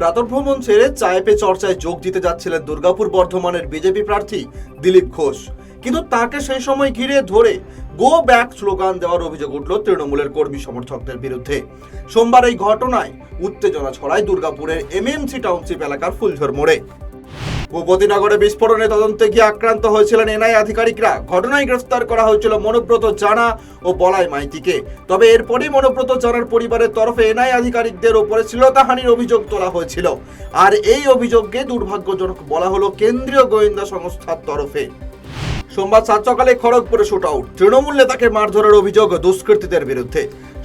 প্রাতর্ভ্রমণ ছেড়ে চায় পে চর্চায় যোগ দিতে যাচ্ছিলেন দুর্গাপুর বর্ধমানের বিজেপি প্রার্থী দিলীপ ঘোষ। কিন্তু তাকে সেই সময় ঘিরে ধরে গো ব্যাক স্লোগান দেওয়ার অভিযোগ উঠল তৃণমূলের কর্মী সমর্থকদের বিরুদ্ধে। সোমবার এই ঘটনায় উত্তেজনা ছড়ায় দুর্গাপুরের এমএমসি টাউনশিপ এলাকার ফুলঝর মোড়ে। ভূপতিনগরে বিস্ফোরণে তদন্তে গিয়ে আক্রান্ত হয়েছিলেন এনআই আধিকারিকরা। ঘটনায় গ্রেফতার করা হয়েছিল মনোব্রত জানা ও বলাই মাইতিকে। তবে এরপরই মনোব্রত জানার পরিবারের তরফে এনআই আধিকারিকদের ওপরে শ্লীলতাহানির অভিযোগ তোলা হয়েছিল। আর এই অভিযোগকে দুর্ভাগ্যজনক বলা হলো কেন্দ্রীয় গোয়েন্দা সংস্থার তরফে। সোমবার সাত সকালে খড়গপুরে শুট আউট। তৃণমূল নেতাকে মারধরের অভিযোগ দুষ্কৃতীদের বিরুদ্ধে।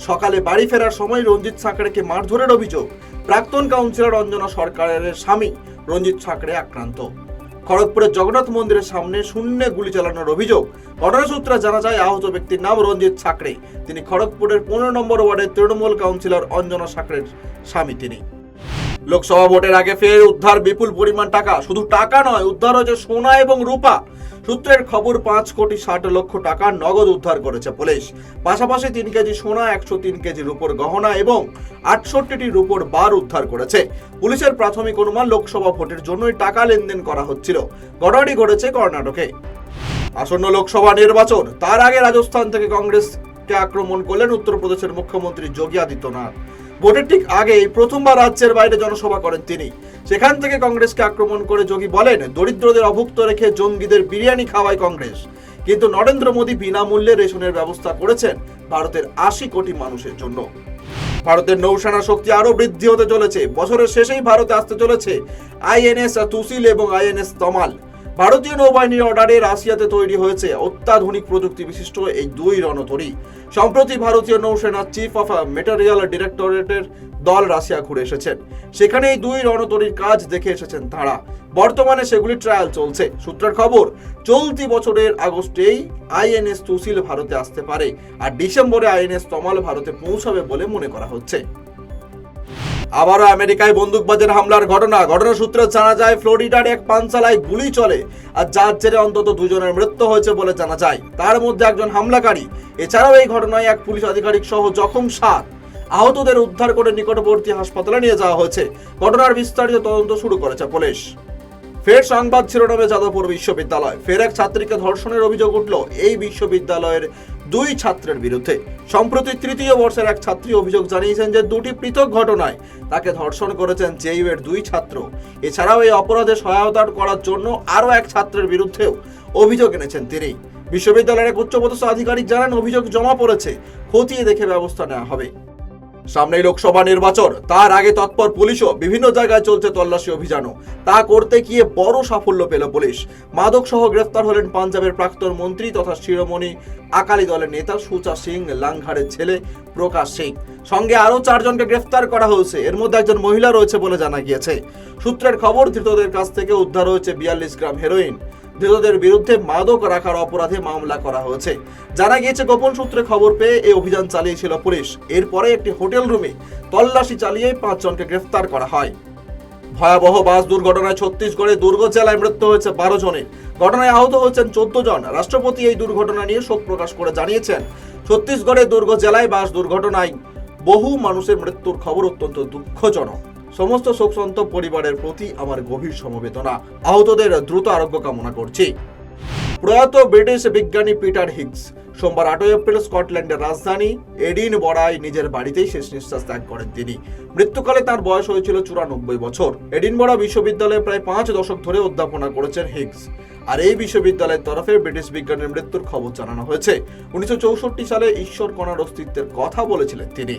সকালে বাড়ি ফেরার সময় রঞ্জিত সাঁকড়েকে মারধরের অভিযোগ। প্রাক্তন কাউন্সিলর অঞ্জনা সরকারের স্বামী। রঞ্জিত সাঁকড়ে আক্রান্ত। খড়গপুরের জগন্নাথ মন্দিরের সামনে শূন্যে গুলি চালানোর অভিযোগ। ঘটনা সূত্রে জানা যায়, আহত ব্যক্তির নাম রঞ্জিত সাঁকড়ে তিনি খড়গপুরের পনেরো নম্বর ওয়ার্ডের তৃণমূল কাউন্সিলর অঞ্জনা সাঁকড়ের স্বামী তিনি। লোকসভা ভোটের আগে ফের উদ্ধার বিপুল পরিমাণ টাকা। শুধু টাকা নয়, উদ্ধার হয়েছে সোনা এবং রূপা। সূত্রের খবর, পাঁচ কোটি ষাট লক্ষ টাকা নগদ উদ্ধার করেছে পুলিশ। পাশাপাশি তিন কেজি সোনা, একশো তিন কেজি রূপোর গহনা এবং আটষট্টিটি রূপোর বার উদ্ধার করেছে। পুলিশের প্রাথমিক অনুমান, লোকসভা ভোটের জন্যই টাকা লেনদেন করা হচ্ছিল। ঘটনাটি ঘটেছে কর্ণাটকে। আসন্ন লোকসভা নির্বাচন, তার আগে রাজস্থান থেকে কংগ্রেসকে আক্রমণ করলেন উত্তরপ্রদেশের মুখ্যমন্ত্রী যোগী আদিত্যনাথ। ভোটের ঠিক আগেই প্রথমবার রাজ্যের বাইরে জনসভা করেন তিনি। সেখান থেকে কংগ্রেসকে আক্রমণ করে যোগী বলেন, দরিদ্রদের অভুক্ত রেখে জঙ্গিদের বিরিয়ানি খাওয়ায় কংগ্রেস। কিন্তু নরেন্দ্র মোদী বিনামূল্যে রেশনের ব্যবস্থা করেছেন ভারতের আশি কোটি মানুষের জন্য। ভারতের নৌসেনা শক্তি আরও বৃদ্ধি হতে চলেছে। বছরের শেষেই ভারতে আসতে চলেছে আইএনএস তুসিল এবং আইএনএস তমাল। ভারতীয় নৌবাহিনীর অর্ডারে রাশিয়াতে তৈরি হয়েছে অত্যাধুনিক প্রযুক্তি বিশিষ্ট এই দুই রণতরী সম্প্রতি ভারতীয় নৌসেনা চিফ অফ মেটেরিয়াল ডিরেক্টরেটের দল রাশিয়া ঘুরে এসেছেন সেখানে এই দুই রণতরীর কাজ দেখে এসেছেন তারা। বর্তমানে সেগুলি ট্রায়াল চলছে। সূত্রের খবর, চলতি বছরের আগস্টেই আইএনএস তুসিল ভারতে আসতে পারে। আর ডিসেম্বরে আইএনএস তমাল ভারতে পৌঁছাবে বলে মনে করা হচ্ছে। আবারও আমেরিকায় বন্দুকবাজের হামলার ঘটনা। ঘটনা সূত্রে জানা যায়, ফ্লোরিডার এক পানচালায় গুলি চলে আর যার জেরে অন্তত দুজনের মৃত্যু হয়েছে বলে জানা যায়। তার মধ্যে একজন হামলাকারী। এছাড়াও এই ঘটনায় এক পুলিশ আধিকারিক সহ জখম সাত। আহতদের উদ্ধার করে নিকটবর্তী হাসপাতালে নিয়ে যাওয়া হয়েছে। ঘটনার বিস্তারিত তদন্ত শুরু করেছে পুলিশ। ফের সংবাদ শিরোনামে যাদবপুর বিশ্ববিদ্যালয়। ফের এক ছাত্রীকে ধর্ষণের অভিযোগ উঠল। এই বিশ্ববিদ্যালয়ের দুই ছাত্রের বিরুদ্ধে। সম্প্রতি তৃতীয় বর্ষের এক ছাত্রী অভিযোগ জানিয়েছেন যে দুটি পৃথক ঘটনায় তাকে ধর্ষণ করেছেন জেইউ এর দুই ছাত্র। এছাড়াও এই অপরাধে সহায়তা করার জন্য আরও এক ছাত্রের বিরুদ্ধেও অভিযোগ এনেছেন তিনি। বিশ্ববিদ্যালয়ের এক উচ্চপদস্থ আধিকারিক জানান, অভিযোগ জমা পড়েছে, খতিয়ে দেখে ব্যবস্থা নেওয়া হবে। সামনেই লোকসভা নির্বাচন। তার আগে তৎপর পুলিশও বিভিন্ন জায়গায় চলছে তল্লাশি অভিযানও। তা করতে গিয়ে বড় সাফল্য পেল পুলিশ। মাদক সহ গ্রেফতার হলেন পাঞ্জাবের প্রাক্তন মন্ত্রী তথা শিরোমণি আকালি দলের নেতা সুচা সিং লাংঘারের ছেলে প্রকাশ সিং। সঙ্গে আরও চারজনকে গ্রেফতার করা হয়েছে। এর মধ্যে একজন মহিলা রয়েছে বলে জানা গিয়েছে। সূত্রের খবর, ধৃতদের কাছ থেকে উদ্ধার হয়েছে বিয়াল্লিশ গ্রাম হেরোইন। ধৃতদের বিরুদ্ধে মাদক রাখার অপরাধে মামলা করা হয়েছে। জানা গিয়েছে, গোপন সূত্রে খবর পেয়ে এই অভিযান চালিয়েছিল পুলিশ। এরপরে একটি হোটেল রুমে তল্লাশি চালিয়ে পাঁচজনকে গ্রেফতার করা হয়। ভয়াবহ বাস দুর্ঘটনায় ছত্তিশগড়ে দুর্গ জেলায় মৃত্যু হয়েছে বারো জনের। ঘটনায় আহত হয়েছেন চোদ্দ জন। রাষ্ট্রপতি এই দুর্ঘটনা নিয়ে শোক প্রকাশ করে জানিয়েছেন, ছত্তিশগড়ের দুর্গ জেলায় বাস দুর্ঘটনায় বহু মানুষের মৃত্যুর খবর অত্যন্ত দুঃখজনক। সমস্ত শোকসন্ত পরিবারের প্রতি আমার গভীর সমবেদনা। আহতদের দ্রুত আরোগ্য কামনা করছি। প্রয়াত ব্রিটিশ বিজ্ঞানী পিটার হিগস, সোমবার আটই এপ্রিল স্কটল্যান্ডের রাজধানী এডিন বড়ায় নিজের বাড়িতেই শেষ নিঃশ্বাস ত্যাগ করেন তিনি। মৃত্যুকালে তার বয়স হয়েছিল চুরানব্বই বছর। এডিন বড়া বিশ্ববিদ্যালয়ে প্রায় পাঁচ দশক ধরে অধ্যাপনা করেছেন হিগস। আর এই বিশ্ববিদ্যালয়ের তরফে ব্রিটিশ বিজ্ঞানীর মৃত্যুর খবর জানানো হয়েছে। উনিশশো চৌষট্টি সালে ঈশ্বর কণার অস্তিত্বের কথা বলেছিলেন তিনি।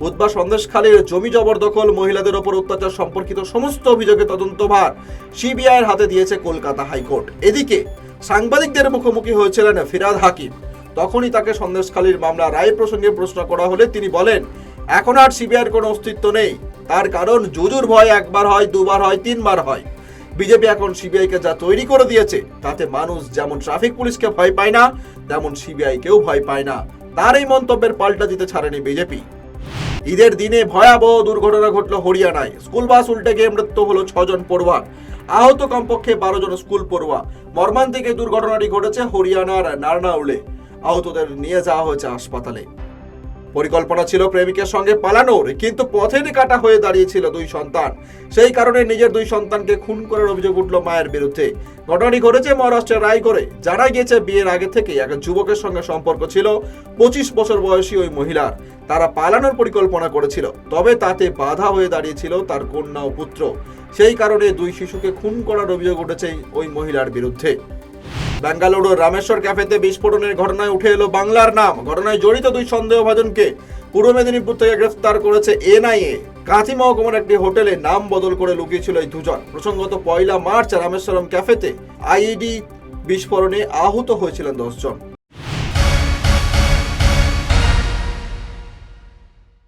বুধবার সন্দেশখালীর জমি জবরদখল মহিলাদের ওপর অত্যাচার সম্পর্কিত সমস্ত অভিযোগে তদন্তভার সিবিআইয়ের হাতে দিয়েছে কলকাতা হাইকোর্ট। এদিকে সাংবাদিকদের মুখোমুখি হয়েছিলেন ফিরাদ হাকিম। তখনই তাকে সন্দেশখালীর মামলা রায় প্রসঙ্গে প্রশ্ন করা হলে তিনি বলেন, এখন আর সিবিআইয়ের কোনো অস্তিত্ব নেই। তার কারণ জুজুর ভয় একবার হয়, দুবার হয়, তিনবার হয়। বিজেপি এখন সিবিআইকে যা তৈরি করে দিয়েছে, তাতে মানুষ যেমন ট্রাফিক পুলিশকে ভয় পায় না, তেমন সিবিআইকেও ভয় পায় না। তার এই মন্তব্যের পাল্টা দিতে ছাড়েনি বিজেপি। ঈদের দিনে ভয়াবহ দুর্ঘটনা ঘটলো হরিয়ানায়। স্কুল বাস উল্টে গিয়ে মৃত্যু হলো ছজন পড়ুয়া। আহত কমপক্ষে বারো জন স্কুল পড়ুয়া। মর্মান্তিক এই দুর্ঘটনাটি ঘটেছে হরিয়ানার নারনাউলে। আহতদের নিয়ে যাওয়া হয়েছে হাসপাতালে। পরিকল্পনা ছিল প্রেমিকের সঙ্গে পালানোর, কিন্তু পথের কাটা হয়ে দাঁড়িয়েছিল দুই সন্তান। সেই কারণে নিজের দুই সন্তানকে খুন করার অভিযোগ উঠল মায়ের বিরুদ্ধে। ঘটনাটি ঘটেছে মহারাষ্ট্রের রায়গড়ে। জানা গিয়েছে, বিয়ের আগে থেকে এক যুবকের সঙ্গে সম্পর্ক ছিল পঁচিশ বছর বয়সী ওই মহিলার। তারা পালানোর পরিকল্পনা করেছিল, তবে তাতে বাধা হয়ে দাঁড়িয়েছিল তার কন্যা ও পুত্র। সেই কারণে দুই শিশুকে খুন করার অভিযোগ উঠেছে ওই মহিলার বিরুদ্ধে। বেঙ্গালুরুর রামেশ্বর ক্যাফেতে বিস্ফোরণের ঘটনায় উঠে এলো বাংলার নাম। ঘটনায় জড়িত দুই সন্দেহভাজনকে পূর্ব মেদিনীপুর থেকে গ্রেফতার করেছে এনআইএ। কাঁথি মহকুমার একটি হোটেলে নাম বদল করে লুকিয়েছিল এই দুজন। প্রসঙ্গত পয়লা মার্চ রামেশ্বরম ক্যাফেতে আইইডি বিস্ফোরণে আহত হয়েছিলেন দশজন।